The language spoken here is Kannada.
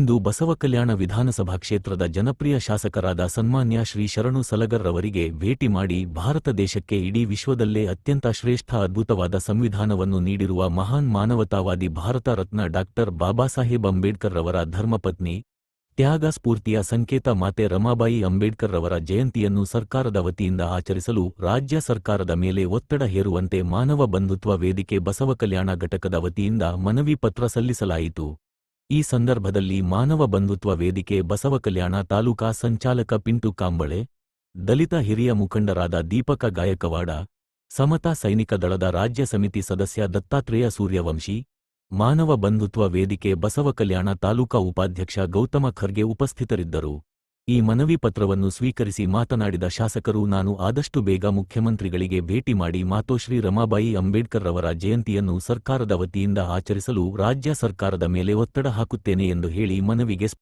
ಇಂದು ಬಸವಕಲ್ಯಾಣ ವಿಧಾನಸಭಾ ಕ್ಷೇತ್ರದ ಜನಪ್ರಿಯ ಶಾಸಕರಾದ ಸನ್ಮಾನ್ಯ ಶ್ರೀ ಶರಣು ಸಲಗರ್ ರವರಿಗೆ ಭೇಟಿ ಮಾಡಿ ಭಾರತ ದೇಶಕ್ಕೆ ಇಡೀ ವಿಶ್ವದಲ್ಲೇ ಅತ್ಯಂತ ಶ್ರೇಷ್ಠ ಅದ್ಭುತವಾದ ಸಂವಿಧಾನವನ್ನು ನೀಡಿರುವ ಮಹಾನ್ ಮಾನವತಾವಾದಿ ಭಾರತ ರತ್ನ ಡಾಕ್ಟರ್ ಬಾಬಾಸಾಹೇಬ್ ಅಂಬೇಡ್ಕರ್ ರವರ ಧರ್ಮಪತ್ನಿ, ತ್ಯಾಗ ಸ್ಫೂರ್ತಿಯ ಸಂಕೇತ ಮಾತೆ ರಮಾಬಾಯಿ ಅಂಬೇಡ್ಕರ್ ರವರ ಜಯಂತಿಯನ್ನು ಸರ್ಕಾರದ ವತಿಯಿಂದ ಆಚರಿಸಲು ರಾಜ್ಯ ಸರ್ಕಾರದ ಮೇಲೆ ಒತ್ತಡ ಹೇರುವಂತೆ ಮಾನವ ಬಂಧುತ್ವ ವೇದಿಕೆ ಬಸವಕಲ್ಯಾಣ ಘಟಕದ ವತಿಯಿಂದ ಮನವಿ ಪತ್ರ ಸಲ್ಲಿಸಲಾಯಿತು. ಈ ಸಂದರ್ಭದಲ್ಲಿ ಮಾನವ ಬಂಧುತ್ವ ವೇದಿಕೆ ಬಸವಕಲ್ಯಾಣ ತಾಲೂಕಾ ಸಂಚಾಲಕ ಪಿಂಟು ಕಾಂಬಳೆ, ದಲಿತ ಹಿರಿಯ ಮುಖಂಡರಾದ ದೀಪಕ ಗಾಯಕವಾಡ, ಸಮತಾ ಸೈನಿಕ ದಳದ ರಾಜ್ಯ ಸಮಿತಿ ಸದಸ್ಯ ದತ್ತಾತ್ರೇಯ ಸೂರ್ಯವಂಶಿ, ಮಾನವ ಬಂಧುತ್ವ ವೇದಿಕೆ ಬಸವಕಲ್ಯಾಣ ತಾಲೂಕಾ ಉಪಾಧ್ಯಕ್ಷ ಗೌತಮ ಖರ್ಗೆ ಉಪಸ್ಥಿತರಿದ್ದರು. ಈ ಮನವಿ ಪತ್ರವನ್ನು ಸ್ವೀಕರಿಸಿ ಮಾತನಾಡಿದ ಶಾಸಕರು, ನಾನು ಆದಷ್ಟು ಬೇಗ ಮುಖ್ಯಮಂತ್ರಿಗಳಿಗೆ ಭೇಟಿ ಮಾಡಿ ಮಾತೋಶ್ರೀ ರಮಾಬಾಯಿ ಅಂಬೇಡ್ಕರ್ ರವರ ಜಯಂತಿಯನ್ನು ಸರ್ಕಾರದ ವತಿಯಿಂದ ಆಚರಿಸಲು ರಾಜ್ಯ ಸರ್ಕಾರದ ಮೇಲೆ ಒತ್ತಡ ಹಾಕುತ್ತೇನೆ ಎಂದು ಹೇಳಿ ಮನವಿಗೆ